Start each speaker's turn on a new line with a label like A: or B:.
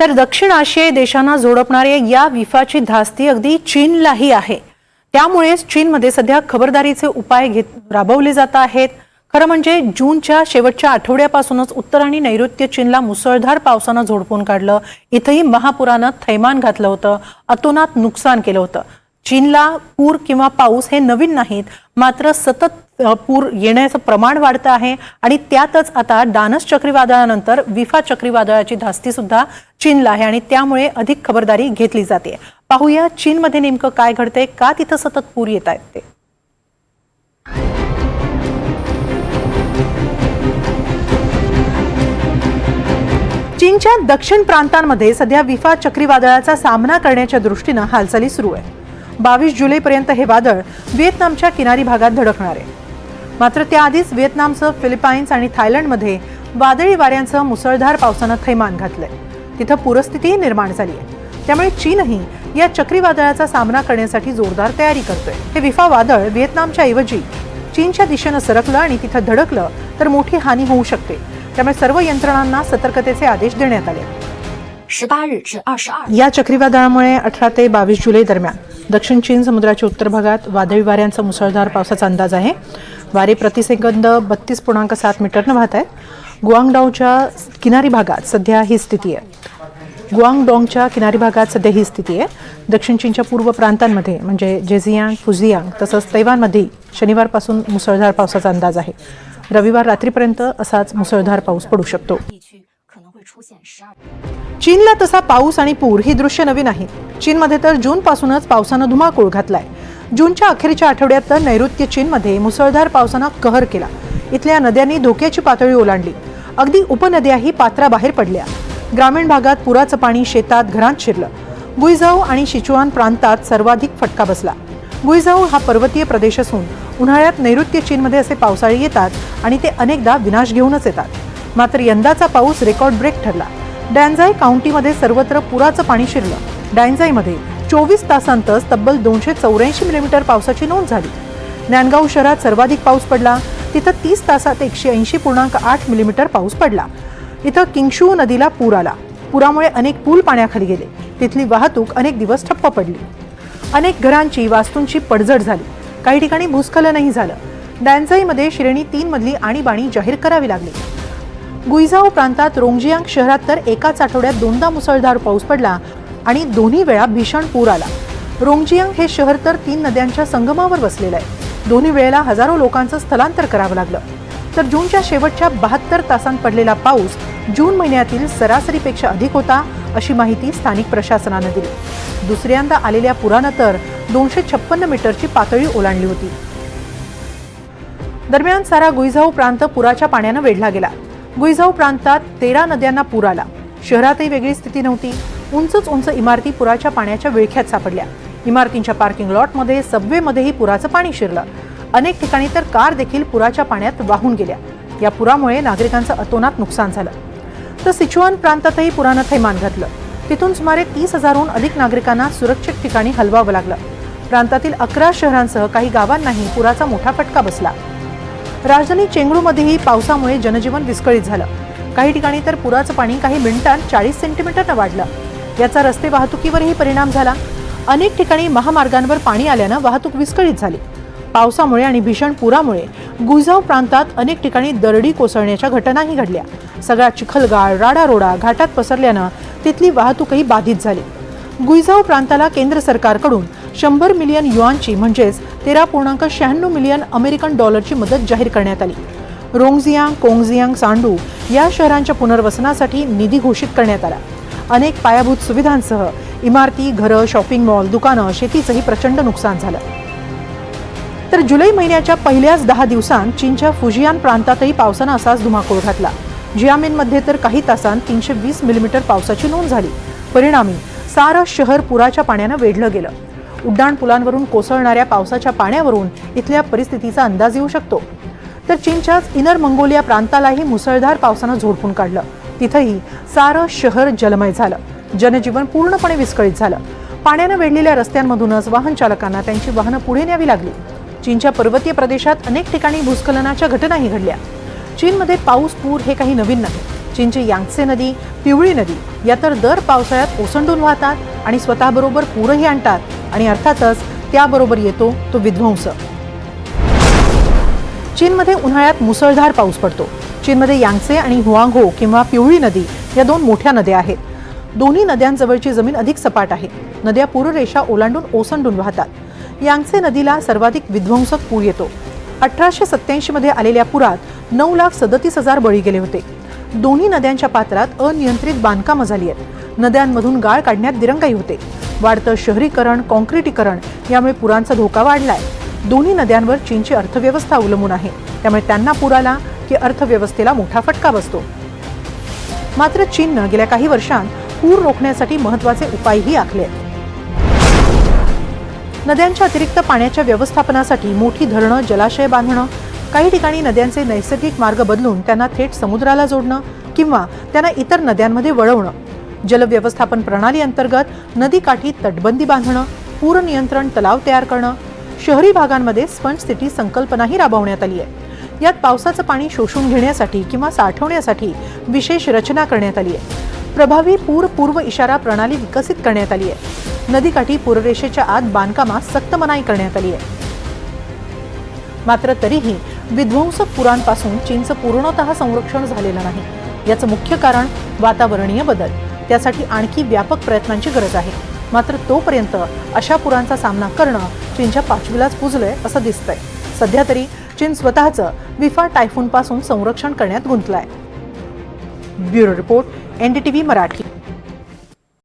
A: तर दक्षिण आशियाई देशांना जोडपणाऱ्या या विफाची धास्ती अगदी चीनलाही आहे. त्यामुळेच चीनमध्ये सध्या खबरदारीचे उपाय घेत राबवले जात आहेत. खरं म्हणजे जूनच्या शेवटच्या आठवड्यापासूनच उत्तर आणि नैऋत्य चीनला मुसळधार पावसानं झोडपून काढलं. इथंही महापुरानं थैमान घातलं होतं. अतोनात नुकसान केलं होतं. चीनला पूर किंवा पाऊस हे नवीन नाहीत मात्र सतत पूर येण्याचं प्रमाण वाढतं आहे आणि त्यातच आता डानस चक्रीवादळानंतर विफा चक्रीवादळाची धास्ती सुद्धा चीनला आहे आणि त्यामुळे अधिक खबरदारी घेतली जाते. पाहूया चीनमध्ये नेमकं काय घडतंय का तिथं सतत पूर येत आहेत ते. चीनच्या दक्षिण प्रांतांमध्ये सध्या विफा चक्रीवादळाचा सामना करण्याच्या दृष्टीनं हालचाली सुरू आहे बावीस जुलैपर्यंत हे वादळ व्हिएतनामच्या किनारी भागात धडकणार आहे. मात्र त्याआधीच व्हिएतनामसह फिलिपाईन्स आणि थायलंडमध्ये वादळी वाऱ्यांसह मुसळधार पावसानं थैमान घातलंय. तिथं पूरस्थितीही निर्माण झाली आहे. त्यामुळे चीनही या चक्रीवादळाचा सामना करण्यासाठी जोरदार तयारी करतोय. हे विफा वादळ व्हिएतनामच्या ऐवजी चीनच्या दिशेनं सरकलं आणि तिथं धडकलं तर मोठी हानी होऊ शकते. त्यामुळे सर्व यंत्रणांना सतर्कतेचे आदेश देण्यात आले. या चक्रीवादळामुळे अठरा ते बावीस जुलै दरम्यान दक्षिण चीन समुद्राच्या उत्तर भागात वादळी वाऱ्यांचा मुसळधार पावसाचा अंदाज आहे. वारे प्रतिसेकंद बत्तीस पूर्णांक सात मीटरनं वाहत आहे. गुआंगडाऊच्या किनारी भागात सध्या ही स्थिती आहे. गुआंगडोंगच्या किनारी भागात सध्या ही स्थिती आहे. दक्षिण चीनच्या पूर्व प्रांतांमध्ये म्हणजे जेझियांग फुझियांग तसंच तैवानमध्ये शनिवारपासून मुसळधार पावसाचा अंदाज आहे. रविवार रात्रीपर्यंत असाच मुसळधार पाऊस पडू शकतो. चीनला तसा पाऊस आणि पूर ही दृश्य नवीन आहे. चीनमध्ये तर जूनपासूनच पावसानं धुमाकूळ घातलाय. जूनच्या अखेरच्या आठवड्यात तर नैऋत्य चीनमध्ये मुसळधार पावसानं कहर केला. इथल्या नद्यांनी धोक्याची पातळी ओलांडली. अगदी उपनद्याही पात्राबाहेर पडल्या. ग्रामीण भागात पुराचं पाणी शेतात घरात शिरलं. गुईझाऊ आणि शिचुआन प्रांतात सर्वाधिक फटका बसला. गुईझाऊ हा पर्वतीय प्रदेश असून उन्हाळ्यात नैऋत्य चीनमध्ये असे पावसाळे येतात आणि ते अनेकदा विनाश घेऊनच येतात. मात्र यंदाचा पाऊस रेकॉर्ड ब्रेक ठरला. डॅन्झाई काउंटीमध्ये सर्वत्र पुराचं पाणी शिरलं. डॅन्झाईमध्ये चोवीस तासांतच तब्बल दोनशे चौऱ्याऐंशी मिलीमीटर पावसाची नोंद झाली. ज्ञानगाव शहरात सर्वाधिक पाऊस पडला. तिथं तीस तासात एकशे ऐंशी पूर्णांक आठ मिलीमीटर पाऊस पडला. इथं किंगशू नदीला पूर आला. पुरामुळे अनेक पूल पाण्याखाली गेले. तिथली वाहतूक अनेक दिवस ठप्प पडली. अनेक घरांची वास्तूंची पडझड झाली. काही ठिकाणी भूस्खलनही झालं. डॅन्झाईमध्ये श्रेणी तीन मधली आणीबाणी जाहीर करावी लागली. गुईझाओ प्रांतात रोंगजियांग शहरात तर एकाच आठवड्यात दोनदा मुसळधार पाऊस पडला. आणि दोन्ही वेळा भीषण पूर आला. रोंगजियांग हे शहर तर तीन नद्यांच्या संगमावर वसलेलं आहे. दोन्ही वेळेला हजारो लोकांचं स्थलांतर करावं लागलं. तर जूनच्या शेवटच्या बहात्तर तासांत पडलेला पाऊस जून महिन्यातील सरासरीपेक्षा अधिक होता अशी माहिती स्थानिक प्रशासनानं दिली. दुसऱ्यांदा आलेल्या पुरानं तर दोनशे छप्पन्न मीटरची पातळी ओलांडली होती. दरम्यान सारा गुईझाऊ प्रांत पुराच्या पाण्यानं वेढला गेला. गुईझाऊ प्रांतात तेरा नद्यांना पूर आला. शहरातही वेगळी स्थिती नव्हती. उंचच उंच इमारती पुराच्या पाण्याच्या विळख्यात सापडल्या. इमारतींच्या पार्किंग लॉटमध्ये सबवेमध्येही पुराचं पाणी शिरलं. अनेक ठिकाणी तर कार देखील पुराच्या पाण्यात वाहून गेल्या. या पुरामुळे नागरिकांचं अतोनात नुकसान झालं. तर सिचुआन प्रांतातही पुरानं थैमान घातलं. तिथून सुमारे तीस हजारहून अधिक नागरिकांना सुरक्षित ठिकाणी हलवावं लागलं. प्रांतातील अकरा शहरांसह काही गावांनाही पुराचा मोठा फटका बसला. राजधानी चेंगळूमध्येही पावसामुळे जनजीवन विस्कळीत झालं. काही ठिकाणी तर पुराचं पाणी काही मिनिटांत चाळीस सेंटीमीटरनं वाढलं. याचा रस्ते वाहतुकीवरही परिणाम झाला. अनेक ठिकाणी महामार्गांवर पाणी आल्यानं वाहतूक विस्कळीत झाली. पावसामुळे आणि भीषण पुरामुळे गुईझाव प्रांतात अनेक ठिकाणी दरडी कोसळण्याच्या घटनाही घडल्या. सगळा चिखलगाळ राडारोडा घाटात पसरल्यानं तिथली वाहतूकही बाधित झाली. गुईझाव प्रांताला केंद्र सरकारकडून शंभर मिलियन युआनची म्हणजेच तेरा पूर्णांक शहाण्णव मिलियन अमेरिकन डॉलरची मदत जाहीर करण्यात आली. रोंगझियांग कोंगझियांग सांडू या शहरांच्या पुनर्वसनासाठी निधी घोषित करण्यात आला. अनेक पायाभूत सुविधांसह इमारती घरं शॉपिंग मॉल दुकानं शेतीचंही प्रचंड नुकसान झालं. तर जुलै महिन्याच्या पहिल्याच दहा दिवसांत चीनच्या फुजियान प्रांतातही पावसानं असाच धुमाकूळ घातला. जियामेनमध्ये तर काही तासांत तीनशे वीस मिलीमीटर पावसाची नोंद झाली. परिणामी सारं शहर पुराच्या पाण्यानं वेढलं गेलं. उड्डाण पुलांवरून कोसळणाऱ्या पावसाच्या पाण्यावरून इथल्या परिस्थितीचा अंदाज येऊ शकतो. तर चीनच्याच इनर मंगोलिया प्रांतालाही मुसळधार पावसानं झोडपून काढलं. तिथंही सारं शहर जलमय झालं. जनजीवन पूर्णपणे विस्कळीत झालं. पाण्यानं वेढलेल्या रस्त्यांमधूनच वाहन चालकांना त्यांची वाहनं पुढे न्यावी लागली. चीनच्या पर्वतीय प्रदेशात अनेक ठिकाणी भूस्खलनाच्या घटनाही घडल्या. चीनमध्ये पाऊस पूर हे काही नवीन नाही. चीनची यांगसे नदी पिवळी नदी या तर दर पावसाळ्यात ओसंडून वाहतात आणि स्वतःबरोबर पूरही आणतात आणि अर्थातच त्याबरोबर येतो तो विध्वंस. चीनमध्ये उन्हाळ्यात मुसळधार पाऊस पडतो. चीनमध्ये यांगसे आणि हुआंगो किंवा पिवळी नदी या दोन मोठ्या नद्या आहेत. दोन्ही नद्यांजवळची जमीन अधिक सपाट आहे. नद्या पूररेषा ओलांडून ओसंडून वाहतात. यांगसे नदीला सर्वाधिक विध्वंसक पूर येतो. अठराशे सत्याऐंशी मध्ये आलेल्या पुरात नऊ लाख सदतीस हजार बळी गेले होते. दोन्ही नद्यांच्या पात्रात अनियंत्रित बांधकामं झाली आहेत. नद्यांमधून गाळ काढण्यात दिरंगाई होते. वाढतं शहरीकरण कॉन्क्रिटीकरण यामुळे पुरांचा धोका वाढलाय. दोन्ही नद्यांवर चीनची अर्थव्यवस्था अवलंबून आहे. त्यामुळे त्यांना पूर आला की अर्थव्यवस्थेला मोठा फटका बसतो. मात्र चीननं गेल्या काही वर्षांत पूर रोखण्यासाठी महत्त्वाचे उपायही आखले आहेत. नद्यांच्या अतिरिक्त पाण्याच्या व्यवस्थापनासाठी मोठी धरणं जलाशय बांधणं काही ठिकाणी नद्यांचे नैसर्गिक मार्ग बदलून त्यांना थेट समुद्राला जोडणं किंवा त्यांना इतर नद्यांमध्ये वळवणं जलव्यवस्थापन प्रणाली अंतर्गत नदीकाठी तटबंदी बांधणं पूर नियंत्रण तलाव तयार करणं शहरी भागांमध्ये स्पंज सिटी संकल्पनाही राबवण्यात आली आहे. यात पावसाचं पाणी शोषून घेण्यासाठी किंवा साठवण्यासाठी विशेष रचना करण्यात आली आहे. प्रभावी पूर पूर्व इशारा प्रणाली विकसित करण्यात आली आहे. नदीकाठी पूररेषेच्या आत बांधकामास सक्त मनाई करण्यात आली आहे. मात्र तरीही विध्वंसक पुरांपासून चीनचं पूर्णतः संरक्षण झालेलं नाही. याचं मुख्य कारण वातावरणीय बदल. त्यासाठी आणखी व्यापक प्रयत्नांची गरज आहे. मात्र तोपर्यंत अशा पुरांचा सामना करणं चीनच्या पाचवीलाच पुजलंय असं दिसतंय. सध्या तरी चीन स्वतःचं विफा टायफूनपासून संरक्षण करण्यात गुंतलाय. Bureau report NDTV Marathi.